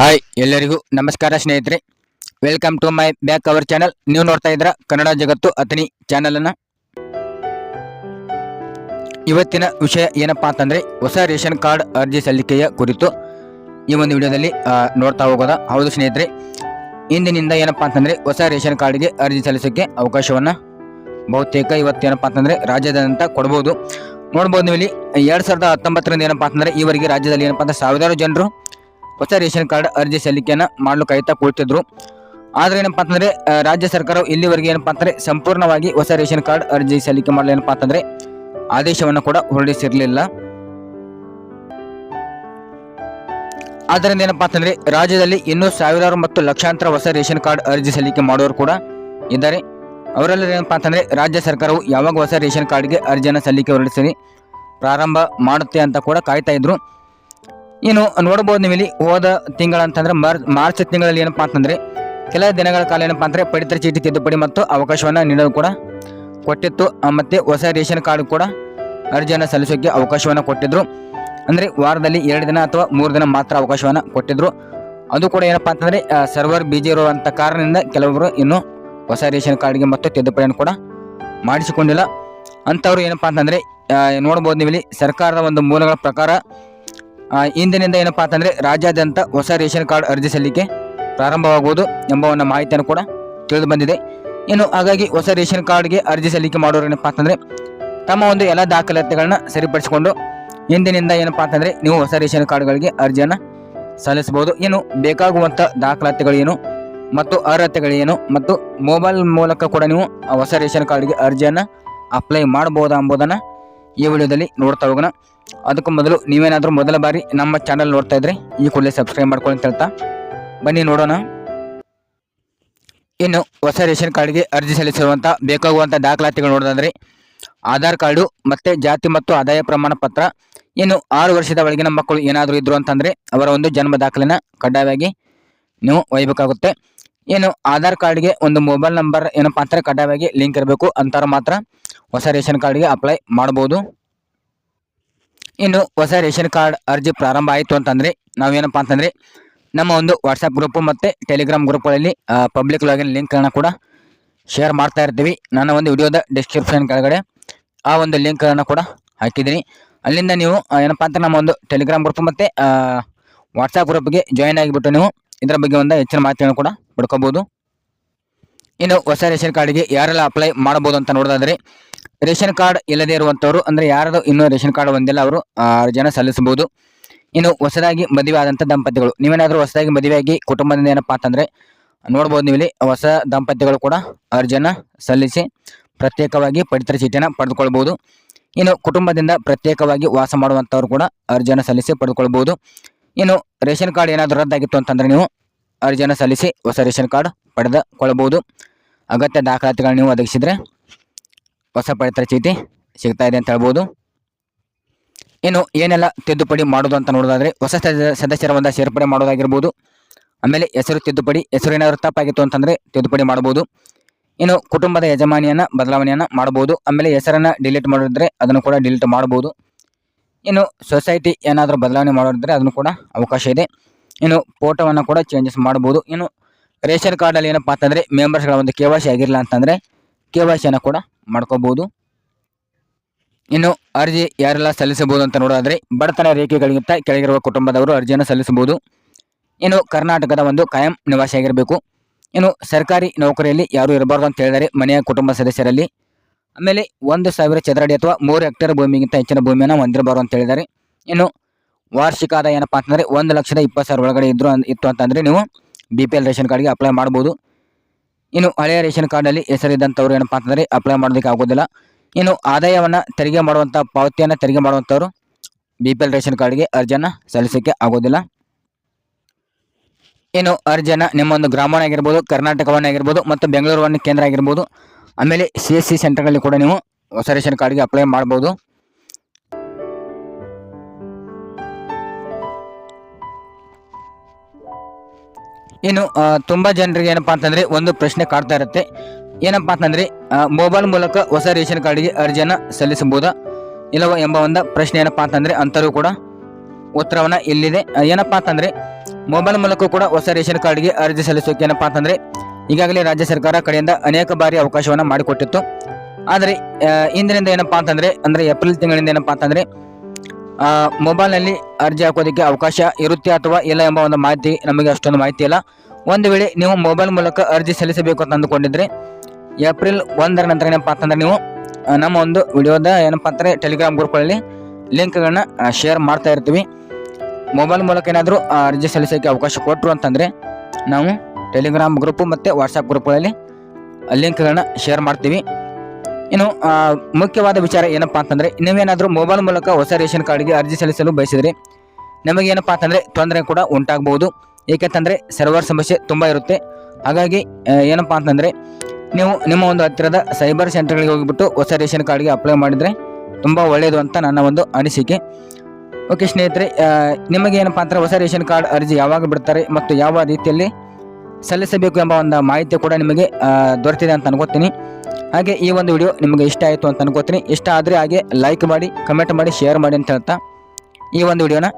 Hi, ಎಲ್ಲರಿಗೂ ನಮಸ್ಕಾರ ಸ್ನೇಹಿತರೆ. Welcome to my back our channel ನೀವು ನೋಡ್ತಾ ಇದ್ರ ಕನ್ನಡ ಜಗತ್ತು ಅತನಿ ಚಾನಲ್ ಅನ್ನ. ಇವತ್ತಿನ ವಿಷಯ ಏನಪ್ಪಾ ಅಂತಂದ್ರೆ, ಹೊಸ ರೇಷನ್ ಕಾರ್ಡ್ ಅರ್ಜಿ ಸಲ್ಲಿಕೆಯ ಕುರಿತು ಈ ಒಂದು ವಿಡಿಯೋದಲ್ಲಿ ನೋಡ್ತಾ ಹೋಗೋದ? ಹೌದು ಸ್ನೇಹಿತರೆ. ಇಂದಿನಿಂದ ಏನಪ್ಪಾ ಅಂತಂದ್ರೆ, ಹೊಸ ರೇಷನ್ ಕಾರ್ಡ್ಗೆ ಅರ್ಜಿ ಸಲ್ಲಿಸೋಕೆ ಅವಕಾಶವನ್ನ ಬಹುತೇಕ ಇವತ್ತು ಏನಪ್ಪಾ ಅಂತಂದ್ರೆ ರಾಜ್ಯದಂತ ಕೊಡಬಹುದು ನೋಡ್ಬೋದು ನೀವು ಇಲ್ಲಿ ಎರಡು ಸಾವಿರದ ಹತ್ತೊಂಬತ್ತರಿಂದ ಏನಪ್ಪಾ ಅಂತಂದ್ರೆ, ಈವರೆಗೆ ರಾಜ್ಯದಲ್ಲಿ ಏನಪ್ಪಾ ಅಂದ್ರೆ, ಸಾವಿರಾರು ಜನರು ಹೊಸ ರೇಷನ್ ಕಾರ್ಡ್ ಅರ್ಜಿ ಸಲ್ಲಿಕೆಯನ್ನು ಮಾಡಲು ಕಾಯ್ತಾ ಕೂಳ್ತಿದ್ರು. ಆದರೆ ಏನಪ್ಪಾ ಅಂತಂದ್ರೆ ರಾಜ್ಯ ಸರ್ಕಾರವು ಇಲ್ಲಿವರೆಗೆ ಏನಪ್ಪಾ ಅಂತಂದ್ರೆ ಸಂಪೂರ್ಣವಾಗಿ ಹೊಸ ರೇಷನ್ ಕಾರ್ಡ್ ಅರ್ಜಿ ಸಲ್ಲಿಕೆ ಮಾಡಲು ಏನಪ್ಪಾ ಅಂತಂದ್ರೆ ಆದೇಶವನ್ನು ಕೂಡ ಹೊರಡಿಸಿರಲಿಲ್ಲ. ಆದ್ದರಿಂದ ಏನಪ್ಪಾ ಅಂತಂದ್ರೆ ರಾಜ್ಯದಲ್ಲಿ ಇನ್ನೂ ಸಾವಿರಾರು ಮತ್ತು ಲಕ್ಷಾಂತರ ಹೊಸ ರೇಷನ್ ಕಾರ್ಡ್ ಅರ್ಜಿ ಸಲ್ಲಿಕೆ ಮಾಡೋರು ಕೂಡ ಇದ್ದಾರೆ. ಅವರಲ್ಲಿ ಏನಪ್ಪಾ ಅಂತಂದ್ರೆ ರಾಜ್ಯ ಸರ್ಕಾರವು ಯಾವಾಗ ಹೊಸ ರೇಷನ್ ಕಾರ್ಡ್ಗೆ ಅರ್ಜಿಯನ್ನು ಸಲ್ಲಿಕೆ ಹೊರಡಿಸಿ ಪ್ರಾರಂಭ ಮಾಡುತ್ತೆ ಅಂತ ಕೂಡ ಕಾಯ್ತಾ ಇದ್ರು. ಇನ್ನು ನೋಡಬಹುದು ನೀವು ಇಲ್ಲಿ ಹೋದ ತಿಂಗಳಂತಂದ್ರೆ ಮಾರ್ಚ್ ಮಾರ್ಚ್ ತಿಂಗಳಲ್ಲಿ ಏನಪ್ಪಾ ಅಂತಂದ್ರೆ ಕೆಲ ದಿನಗಳ ಕಾಲ ಏನಪ್ಪಾ ಅಂದ್ರೆ ಪಡಿತರ ಚೀಟಿ ತಿದ್ದುಪಡಿ ಮತ್ತು ಅವಕಾಶವನ್ನ ನೀಡಲು ಕೂಡ ಕೊಟ್ಟಿತ್ತು. ಮತ್ತೆ ಹೊಸ ರೇಷನ್ ಕಾರ್ಡ್ ಕೂಡ ಅರ್ಜಿಯನ್ನು ಸಲ್ಲಿಸೋಕೆ ಅವಕಾಶವನ್ನು ಕೊಟ್ಟಿದ್ರು. ಅಂದ್ರೆ ವಾರದಲ್ಲಿ ಎರಡು ದಿನ ಅಥವಾ ಮೂರು ದಿನ ಮಾತ್ರ ಅವಕಾಶವನ್ನ ಕೊಟ್ಟಿದ್ರು. ಅದು ಕೂಡ ಏನಪ್ಪಾ ಅಂತಂದ್ರೆ ಸರ್ವರ್ ಬಿಜಿ ಇರುವಂತ ಕಾರಣದಿಂದ ಕೆಲವರು ಇನ್ನು ಹೊಸ ರೇಷನ್ ಕಾರ್ಡ್ಗೆ ಮತ್ತು ತಿದ್ದುಪಡಿಯನ್ನು ಕೂಡ ಮಾಡಿಸಿಕೊಂಡಿಲ್ಲ. ಅಂಥವ್ರು ಏನಪ್ಪಾ ಅಂತಂದ್ರೆ ನೋಡಬಹುದು ನೀವು ಇಲ್ಲಿ ಸರ್ಕಾರದ ಒಂದು ಮೂಲಗಳ ಪ್ರಕಾರ ಇಂದಿನಿಂದ ಏನಪ್ಪಾ ಅಂತಂದರೆ ರಾಜ್ಯಾದ್ಯಂತ ಹೊಸ ರೇಷನ್ ಕಾರ್ಡ್ ಅರ್ಜಿ ಸಲ್ಲಿಕೆ ಪ್ರಾರಂಭವಾಗುವುದು ಎಂಬ ಒಂದು ಮಾಹಿತಿಯನ್ನು ಕೂಡ ತಿಳಿದು ಬಂದಿದೆ. ಇನ್ನು ಹಾಗಾಗಿ ಹೊಸ ರೇಷನ್ ಕಾರ್ಡ್ಗೆ ಅರ್ಜಿ ಸಲ್ಲಿಕೆ ಮಾಡೋರು ಏನಪ್ಪಾ ಅಂತಂದರೆ ತಮ್ಮ ಒಂದು ಎಲ್ಲ ದಾಖಲಾತಿಗಳನ್ನ ಸರಿಪಡಿಸಿಕೊಂಡು ಇಂದಿನಿಂದ ಏನಪ್ಪಾ ಅಂತಂದರೆ ನೀವು ಹೊಸ ರೇಷನ್ ಕಾರ್ಡ್ಗಳಿಗೆ ಅರ್ಜಿಯನ್ನು ಸಲ್ಲಿಸಬಹುದು. ಏನು ಬೇಕಾಗುವಂಥ ದಾಖಲಾತಿಗಳೇನು ಮತ್ತು ಅರ್ಹತೆಗಳೇನು ಮತ್ತು ಮೊಬೈಲ್ ಮೂಲಕ ಕೂಡ ನೀವು ಹೊಸ ರೇಷನ್ ಕಾರ್ಡ್ಗೆ ಅರ್ಜಿಯನ್ನು ಅಪ್ಲೈ ಮಾಡ್ಬೋದಾ ಎಂಬುದನ್ನ ಈ ವಿಡಿಯೋದಲ್ಲಿ ನೋಡ್ತಾ ಹೋಗೋಣ. ಅದಕ್ಕೂ ಮೊದಲು ನೀವೇನಾದರೂ ಮೊದಲ ಬಾರಿ ನಮ್ಮ ಚಾನಲ್ ನೋಡ್ತಾ ಇದ್ರೆ ಈ ಕೂಡಲೇ ಸಬ್ಸ್ಕ್ರೈಬ್ ಮಾಡ್ಕೊಳ್ಳಿ ಅಂತ ಹೇಳ್ತಾ. ಬನ್ನಿ ನೋಡೋಣ. ಇನ್ನು ಹೊಸ ರೇಷನ್ ಕಾರ್ಡ್ಗೆ ಅರ್ಜಿ ಸಲ್ಲಿಸಿರುವಂಥ ಬೇಕಾಗುವಂಥ ದಾಖಲಾತಿಗಳು ನೋಡೋದಾದರೆ ಆಧಾರ್ ಕಾರ್ಡು ಮತ್ತು ಜಾತಿ ಮತ್ತು ಆದಾಯ ಪ್ರಮಾಣ ಪತ್ರ. ಇನ್ನು ಆರು ವರ್ಷದ ಒಳಗಿನ ಮಕ್ಕಳು ಏನಾದರೂ ಇದ್ರು ಅಂತಂದರೆ ಅವರ ಒಂದು ಜನ್ಮ ದಾಖಲೆನ ಕಡ್ಡಾಯವಾಗಿ ನೀವು ಒಯ್ಯಬೇಕಾಗುತ್ತೆ. ಏನು ಆಧಾರ್ ಕಾರ್ಡ್ಗೆ ಒಂದು ಮೊಬೈಲ್ ನಂಬರ್ ಏನಪ್ಪಾ ಅಂತಾರೆ ಕಡ್ಡಾಯವಾಗಿ ಲಿಂಕ್ ಇರಬೇಕು. ಅಂತಾರೆ ಮಾತ್ರ ಹೊಸ ರೇಷನ್ ಕಾರ್ಡ್ಗೆ ಅಪ್ಲೈ ಮಾಡ್ಬೋದು. ಇನ್ನು ಹೊಸ ರೇಷನ್ ಕಾರ್ಡ್ ಅರ್ಜಿ ಪ್ರಾರಂಭ ಆಯಿತು ಅಂತಂದರೆ ನಾವೇನಪ್ಪ ಅಂತಂದರೆ ನಮ್ಮ ಒಂದು ವಾಟ್ಸಪ್ ಗ್ರೂಪ್ ಮತ್ತು ಟೆಲಿಗ್ರಾಮ್ ಗ್ರೂಪ್ಗಳಲ್ಲಿ ಪಬ್ಲಿಕ್ ಲಾಗಿನ್ ಲಿಂಕ್ಗಳನ್ನ ಕೂಡ ಶೇರ್ ಮಾಡ್ತಾ ಇರ್ತೀವಿ. ನನ್ನ ಒಂದು ವಿಡಿಯೋದ ಡಿಸ್ಕ್ರಿಪ್ಷನ್ ಕೆಳಗಡೆ ಆ ಒಂದು ಲಿಂಕ್ಗಳನ್ನು ಕೂಡ ಹಾಕಿದ್ದೀನಿ ಅಲ್ಲಿಂದ ನೀವು ಏನಪ್ಪ ಅಂತ ನಮ್ಮ ಒಂದು ಟೆಲಿಗ್ರಾಮ್ ಗ್ರೂಪ್ ಮತ್ತು ವಾಟ್ಸಪ್ ಗ್ರೂಪ್ಗೆ ಜಾಯಿನ್ ಆಗಿಬಿಟ್ಟು ನೀವು ಇದರ ಬಗ್ಗೆ ಒಂದು ಹೆಚ್ಚಿನ ಮಾಹಿತಿಯನ್ನು ಕೂಡ ಪಡ್ಕೋಬೋದು. ಇನ್ನು ಹೊಸ ರೇಷನ್ ಕಾರ್ಡಿಗೆ ಯಾರೆಲ್ಲ ಅಪ್ಲೈ ಮಾಡ್ಬೋದು ಅಂತ ನೋಡೋದಾದ್ರೆ ರೇಷನ್ ಕಾರ್ಡ್ ಇಲ್ಲದೆ ಇರುವಂತವರು, ಅಂದ್ರೆ ಯಾರದು ಇನ್ನೂ ರೇಷನ್ ಕಾರ್ಡ್ ಹೊಂದಿಲ್ಲ ಅವರು ಜನ ಸಲ್ಲಿಸಬಹುದು. ಇನ್ನು ಹೊಸದಾಗಿ ಮದುವೆ ದಂಪತಿಗಳು. ನೀವೇನಾದರೂ ಹೊಸದಾಗಿ ಮದುವೆಯಾಗಿ ಕುಟುಂಬದಿಂದ ಏನಪ್ಪಾ ಅಂತಂದ್ರೆ, ನೋಡ್ಬೋದು ನೀವು ಇಲ್ಲಿ ಹೊಸ ದಂಪತಿಗಳು ಕೂಡ ಅರ್ಜಿಯನ್ನ ಸಲ್ಲಿಸಿ ಪ್ರತ್ಯೇಕವಾಗಿ ಪಡಿತರ ಚೀಟಿಯನ್ನು ಪಡೆದುಕೊಳ್ಬೋದು ಇನ್ನು ಕುಟುಂಬದಿಂದ ಪ್ರತ್ಯೇಕವಾಗಿ ವಾಸ ಮಾಡುವಂಥವ್ರು ಕೂಡ ಅರ್ಜಿಯನ್ನು ಸಲ್ಲಿಸಿ ಪಡೆದುಕೊಳ್ಬೋದು ಇನ್ನು ರೇಷನ್ ಕಾರ್ಡ್ ಏನಾದರೂ ರದ್ದಾಗಿತ್ತು ಅಂತಂದರೆ ನೀವು ಅರ್ಜಿಯನ್ನು ಸಲ್ಲಿಸಿ ಹೊಸ ರೇಷನ್ ಕಾರ್ಡ್ ಪಡೆದುಕೊಳ್ಳಬಹುದು ಅಗತ್ಯ ದಾಖಲಾತಿಗಳನ್ನ ನೀವು ಒದಗಿಸಿದ್ರೆ ಹೊಸ ಪಡಿತರ ಚೀಟಿ ಸಿಗ್ತಾ ಇದೆ ಅಂತ ಹೇಳ್ಬೋದು. ಇನ್ನು ಏನೆಲ್ಲ ತಿದ್ದುಪಡಿ ಮಾಡೋದು ಅಂತ ನೋಡೋದಾದರೆ, ಹೊಸ ಸದ- ಸದಸ್ಯರ ಒಂದು ಸೇರ್ಪಡೆ ಮಾಡೋದಾಗಿರ್ಬೋದು. ಆಮೇಲೆ ಹೆಸರು ತಿದ್ದುಪಡಿ, ಹೆಸರು ಏನಾದರೂ ತಪ್ಪಾಗಿತ್ತು ಅಂತಂದರೆ ತಿದ್ದುಪಡಿ ಮಾಡ್ಬೋದು. ಇನ್ನು ಕುಟುಂಬದ ಯಜಮಾನಿಯನ್ನು ಬದಲಾವಣೆಯನ್ನು ಮಾಡ್ಬೋದು. ಆಮೇಲೆ ಹೆಸರನ್ನು ಡಿಲೀಟ್ ಮಾಡಿದ್ರೆ ಅದನ್ನು ಕೂಡ ಡಿಲೀಟ್ ಮಾಡ್ಬೋದು. ಇನ್ನು ಸೊಸೈಟಿ ಏನಾದರೂ ಬದಲಾವಣೆ ಮಾಡೋದಿದ್ರೆ ಅದನ್ನು ಕೂಡ ಅವಕಾಶ ಇದೆ. ಇನ್ನು ಫೋಟೋವನ್ನು ಕೂಡ ಚೇಂಜಸ್ ಮಾಡ್ಬೋದು. ಇನ್ನು ರೇಷನ್ ಕಾರ್ಡಲ್ಲಿ ಏನಪ್ಪಾ ಅಂತಂದರೆ ಮೆಂಬರ್ಸ್ಗಳ ಒಂದು ಕೆ ವೈ ಸಿ ಆಗಿರಲಿಲ್ಲ ಅಂತಂದರೆ ಕೆ ವೈ ಕೂಡ ಮಾಡ್ಕೋಬಹುದು ಇನ್ನು ಅರ್ಜಿ ಯಾರೆಲ್ಲ ಸಲ್ಲಿಸಬಹುದು ಅಂತ ನೋಡೋದಾದ್ರೆ, ಬಡತನ ರೇಖೆಗಳಿಗಿಂತ ಕೆಳಗಿರುವ ಕುಟುಂಬದವರು ಅರ್ಜಿಯನ್ನು ಸಲ್ಲಿಸಬಹುದು. ಇನ್ನು ಕರ್ನಾಟಕದ ಒಂದು ಕಾಯಂ ನಿವಾಸಿಯಾಗಿರಬೇಕು ಇನ್ನು ಸರ್ಕಾರಿ ನೌಕರಿಯಲ್ಲಿ ಯಾರು ಇರಬಾರ್ದು ಅಂತ ಹೇಳಿದರೆ ಮನೆಯ ಕುಟುಂಬ ಸದಸ್ಯರಲ್ಲಿ. ಆಮೇಲೆ ಒಂದು ಸಾವಿರ ಚದರಡಿ ಅಥವಾ ಮೂರು ಹೆಕ್ಟೇರ್ ಭೂಮಿಗಿಂತ ಹೆಚ್ಚಿನ ಭೂಮಿಯನ್ನು ಹೊಂದಿರಬಾರ್ದು ಅಂತ ಹೇಳಿದ್ದಾರೆ ಇನ್ನು ವಾರ್ಷಿಕ ಆದಾಯ ಏನಪ್ಪ ಅಂತಂದರೆ ಒಂದು ಲಕ್ಷದ ಇಪ್ಪತ್ತು ಸಾವಿರ ಒಳಗಡೆ ಇದ್ದರು ಇತ್ತು ಅಂತಂದರೆ ನೀವು ಬಿ ಪಿ ಎಲ್ ರೇಷನ್ ಕಾರ್ಡ್ಗೆ ಅಪ್ಲೈ ಮಾಡ್ಬೋದು. ಇನ್ನು ಹಳೆಯ ರೇಷನ್ ಕಾರ್ಡಲ್ಲಿ ಹೆಸರಿದ್ದಂಥವ್ರು ಏನಪ್ಪಾ ಅಂತಂದರೆ ಅಪ್ಲೈ ಮಾಡೋದಕ್ಕೆ ಆಗೋದಿಲ್ಲ. ಇನ್ನು ಆದಾಯವನ್ನು ತೆರಿಗೆ ಮಾಡುವಂಥ ಪಾವತಿಯನ್ನು ತೆರಿಗೆ ಮಾಡುವಂಥವ್ರು ಬಿ ಪಿ ಎಲ್ ರೇಷನ್ ಕಾರ್ಡ್ಗೆ ಅರ್ಜಿಯನ್ನು ಸಲ್ಲಿಸೋಕ್ಕೆ ಆಗೋದಿಲ್ಲ. ಇನ್ನು ಅರ್ಜಿಯನ್ನು ನಿಮ್ಮ ಒಂದು ಗ್ರಾಮವನ್ನ ಆಗಿರ್ಬೋದು, ಕರ್ನಾಟಕವನ್ನ ಆಗಿರ್ಬೋದು ಮತ್ತು ಬೆಂಗಳೂರು ಕೇಂದ್ರ ಆಗಿರ್ಬೋದು, ಆಮೇಲೆ ಸಿ ಎಸ್ ಸಿ ಸೆಂಟರ್ಗಳಲ್ಲಿ ಕೂಡ ನೀವು ಹೊಸ ರೇಷನ್ ಕಾರ್ಡ್ಗೆ ಅಪ್ಲೈ ಮಾಡ್ಬೋದು. ಇನ್ನು ತುಂಬ ಜನರಿಗೆ ಏನಪ್ಪಾ ಅಂತಂದರೆ ಒಂದು ಪ್ರಶ್ನೆ ಕಾಡ್ತಾ ಇರುತ್ತೆ. ಏನಪ್ಪಾ ಅಂತಂದರೆ ಮೊಬೈಲ್ ಮೂಲಕ ಹೊಸ ರೇಷನ್ ಕಾರ್ಡಿಗೆ ಅರ್ಜಿಯನ್ನು ಸಲ್ಲಿಸಬಹುದಾ? ಇಲ್ಲವೋ ಎಂಬ ಒಂದು ಪ್ರಶ್ನೆ ಏನಪ್ಪಾ ಅಂತಂದರೆ ಅಂತರೂ ಕೂಡ ಉತ್ತರವನ್ನು ಇಲ್ಲಿದೆ. ಏನಪ್ಪಾ ಅಂತಂದರೆ ಮೊಬೈಲ್ ಮೂಲಕ ಕೂಡ ಹೊಸ ರೇಷನ್ ಕಾರ್ಡ್ಗೆ ಅರ್ಜಿ ಸಲ್ಲಿಸೋಕೆ ಏನಪ್ಪಾ ಅಂತಂದರೆ, ಈಗಾಗಲೇ ರಾಜ್ಯ ಸರ್ಕಾರ ಕಡೆಯಿಂದ ಅನೇಕ ಬಾರಿ ಅವಕಾಶವನ್ನು ಮಾಡಿಕೊಟ್ಟಿತ್ತು. ಆದರೆ ಇಂದಿನಿಂದ ಏನಪ್ಪಾ ಅಂತಂದರೆ, ಅಂದರೆ ಏಪ್ರಿಲ್ ತಿಂಗಳಿಂದ ಏನಪ್ಪಾ ಅಂತಂದ್ರೆ ಮೊಬೈಲ್ನಲ್ಲಿ ಅರ್ಜಿ ಹಾಕೋದಕ್ಕೆ ಅವಕಾಶ ಇರುತ್ತೆ ಅಥವಾ ಇಲ್ಲ ಎಂಬ ಒಂದು ಮಾಹಿತಿ ನಮಗೆ ಅಷ್ಟೊಂದು ಮಾಹಿತಿ ಇಲ್ಲ. ಒಂದು ವೇಳೆ ನೀವು ಮೊಬೈಲ್ ಮೂಲಕ ಅರ್ಜಿ ಸಲ್ಲಿಸಬೇಕು ಅಂತ ಅಂದುಕೊಂಡಿದ್ರೆ ಏಪ್ರಿಲ್ ಒಂದರ ನಂತರ ಏನಪ್ಪ ಅಂತಂದ್ರೆ ನೀವು ನಮ್ಮ ಒಂದು ವಿಡಿಯೋದ ಏನಪ್ಪಾ ಅಂದರೆ ಟೆಲಿಗ್ರಾಮ್ ಗ್ರೂಪ್ಗಳಲ್ಲಿ ಲಿಂಕ್ಗಳನ್ನ ಶೇರ್ ಮಾಡ್ತಾ ಇರ್ತೀವಿ. ಮೊಬೈಲ್ ಮೂಲಕ ಏನಾದರೂ ಅರ್ಜಿ ಸಲ್ಲಿಸೋಕ್ಕೆ ಅವಕಾಶ ಕೊಟ್ಟರು ಅಂತಂದರೆ ನಾವು ಟೆಲಿಗ್ರಾಮ್ ಗ್ರೂಪು ಮತ್ತು ವಾಟ್ಸಪ್ ಗ್ರೂಪ್ಗಳಲ್ಲಿ ಲಿಂಕ್ಗಳನ್ನ ಶೇರ್ ಮಾಡ್ತೀವಿ. ಇನ್ನು ಮುಖ್ಯವಾದ ವಿಚಾರ ಏನಪ್ಪಾ ಅಂತಂದರೆ, ನೀವೇನಾದರೂ ಮೊಬೈಲ್ ಮೂಲಕ ಹೊಸ ರೇಷನ್ ಕಾರ್ಡ್ಗೆ ಅರ್ಜಿ ಸಲ್ಲಿಸಲು ಬಯಸಿದರೆ ನಮಗೇನಪ್ಪ ಅಂತಂದರೆ ತೊಂದರೆ ಕೂಡ ಉಂಟಾಗಬಹುದು. ಏಕೆಂತಂದರೆ ಸರ್ವರ್ ಸಮಸ್ಯೆ ತುಂಬ ಇರುತ್ತೆ. ಹಾಗಾಗಿ ಏನಪ್ಪ ಅಂತಂದರೆ, ನೀವು ನಿಮ್ಮ ಒಂದು ಹತ್ತಿರದ ಸೈಬರ್ ಸೆಂಟರ್ಗಳಿಗೆ ಹೋಗಿಬಿಟ್ಟು ಹೊಸ ರೇಷನ್ ಕಾರ್ಡ್ಗೆ ಅಪ್ಲೈ ಮಾಡಿದರೆ ತುಂಬ ಒಳ್ಳೆಯದು ಅಂತ ನನ್ನ ಒಂದು ಅನಿಸಿಕೆ. ಓಕೆ ಸ್ನೇಹಿತರೆ ನಿಮಗೆ ಏನಪ್ಪ ಅಂತಂದರೆ ಹೊಸ ರೇಷನ್ ಕಾರ್ಡ್ ಅರ್ಜಿ ಯಾವಾಗ ಬಿಡ್ತಾರೆ ಮತ್ತು ಯಾವ ರೀತಿಯಲ್ಲಿ ಸಲ್ಲಿಸಬೇಕು ಎಂಬ ಒಂದು ಮಾಹಿತಿ ಕೂಡ ನಿಮಗೆ ದೊರೆತಿದೆ ಅಂತ ಅನ್ಕೋತೀನಿ. ಹಾಗೆ ಈ ಒಂದು ವಿಡಿಯೋ ನಿಮಗೆ ಇಷ್ಟ ಆಯಿತು ಅಂತ ಅನ್ಕೋತೀನಿ. ಇಷ್ಟ ಆದರೆ ಹಾಗೆ ಲೈಕ್ ಮಾಡಿ ಕಮೆಂಟ್ ಮಾಡಿ ಶೇರ್ ಮಾಡಿ ಅಂತ ಹೇಳ್ತಾ ಈ ಒಂದು ವಿಡಿಯೋನ